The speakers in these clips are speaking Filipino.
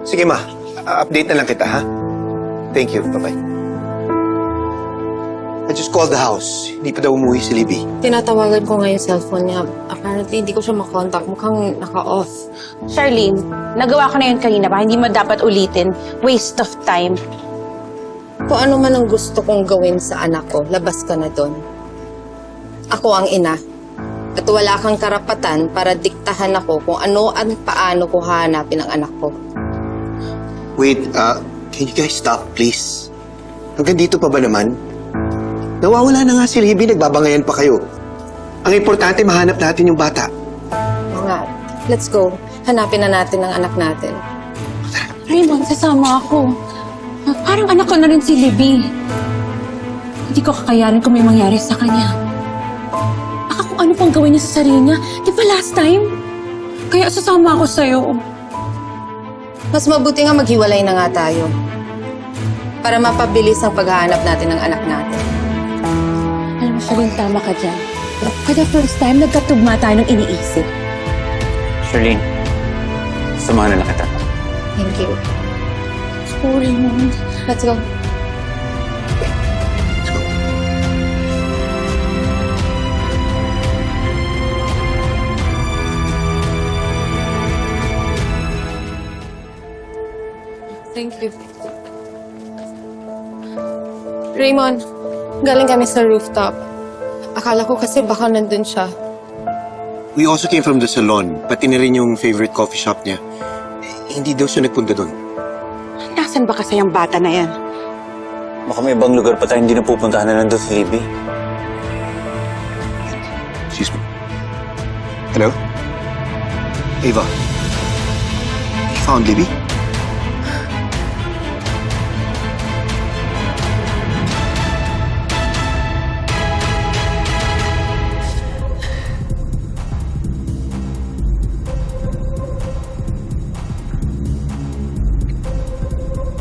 Sige ma, update na lang kita ha. Thank you, bye-bye. I just called the house. Hindi pa daw umuwi si Libby. Tinatawagan ko nga yung cellphone niya. Apparently, hindi ko siya makontak. Mukhang naka-off. Charlene, nagawa ko na yun kanina ba? Hindi mo dapat ulitin. Waste of time. Kung ano man ang gusto kong gawin sa anak ko, labas ka na doon. Ako ang ina. At wala kang karapatan para diktahan ako kung ano at paano ko hanapin ang anak ko. Wait, uh, can you guys stop, please? Hanggang dito pa ba naman? Nawawala na nga si Libby, nagbabangayan pa kayo. Ang importante, mahanap natin yung bata. Oo nga, let's go. Hanapin na natin ang anak natin. Raymond, sasama ako. Parang anak ko na rin si Libby. Hindi ko kakayanin kung may mangyari sa kanya. Baka kung ano pang gawin niya sa sarili niya. Di ba last time? Kaya sasama ako sa'yo. Mas mabuti nga maghiwalay na nga tayo. Para mapabilis ang paghahanap natin ng anak natin. Alam mo, Charlene, tama ka dyan. For the first time, nagkatugma tayo ng iniisip. Charlene, samahan na lang kita. Thank you. Sorry, Raymond. Let's go. Thank you. Raymond, galing kami sa rooftop. Akala ko kasi baka nandun siya. We also came from the salon, pati na rin yung favorite coffee shop niya. Eh, hindi daw siya nagpunta doon. Nasaan ba kasi yung bata na yan? Baka may ibang lugar pa tayo hindi napupuntahan na nandun si Libby. Excuse me. Hello? Ava. You found Libby?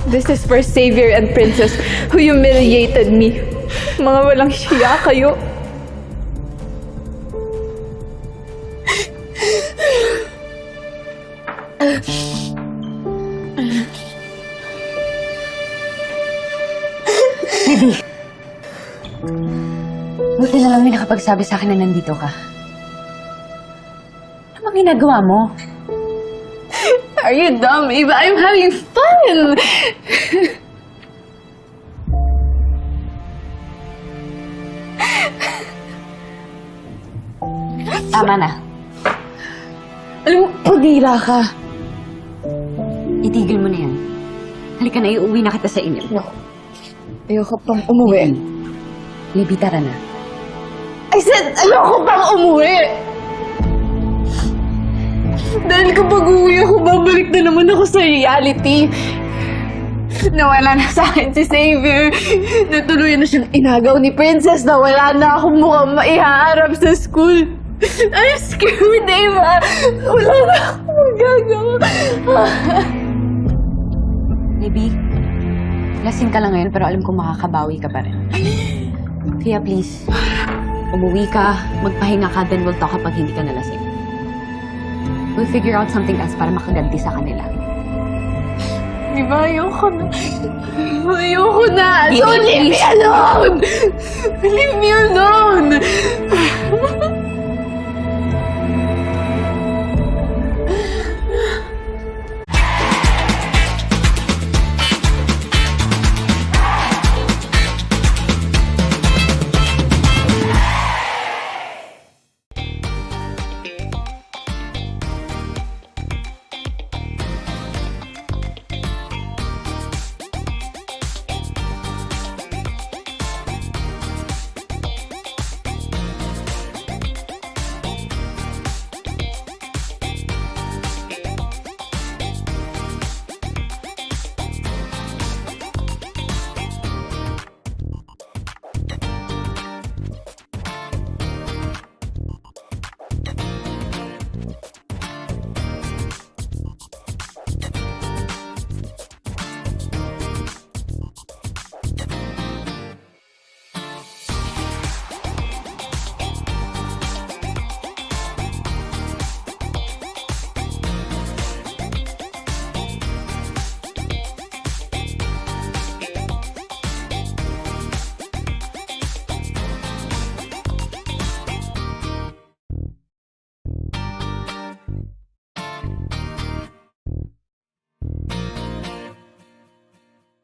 This is for Savior and Princess who humiliated me. Mga walang siya kayo. Buti na lang may nakapagsabi sa akin na nandito ka. Ano bang ginagawa mo? Are you dumb, Eva? I'm having fun! Tama na. Alam mo, pagdira ka. Itigil mo na yan. Halika na, iuwi na kita sa inyo. No. Ayoko pang umuwi. Libby, tara na. I said, ayoko pang umuwi! Dahil kapag uwi ako, babalik na naman ako sa reality. Nawala na sa akin si Xavier. Natuluyan na siyang inagaw ni Princess na wala na akong mukhang maihaharap sa school. I'm scared, Eva. Wala na akong magagawa. Libby, lasing ka lang ngayon pero alam ko makakabawi ka pa rin. Kaya please, umuwi ka, magpahinga ka, then we'll talk kapag hindi ka nalasing. We'll figure out something else para makaganti sa kanila. Eva, ayoko na. Ayoko na. Don't leave me alone. Leave me alone.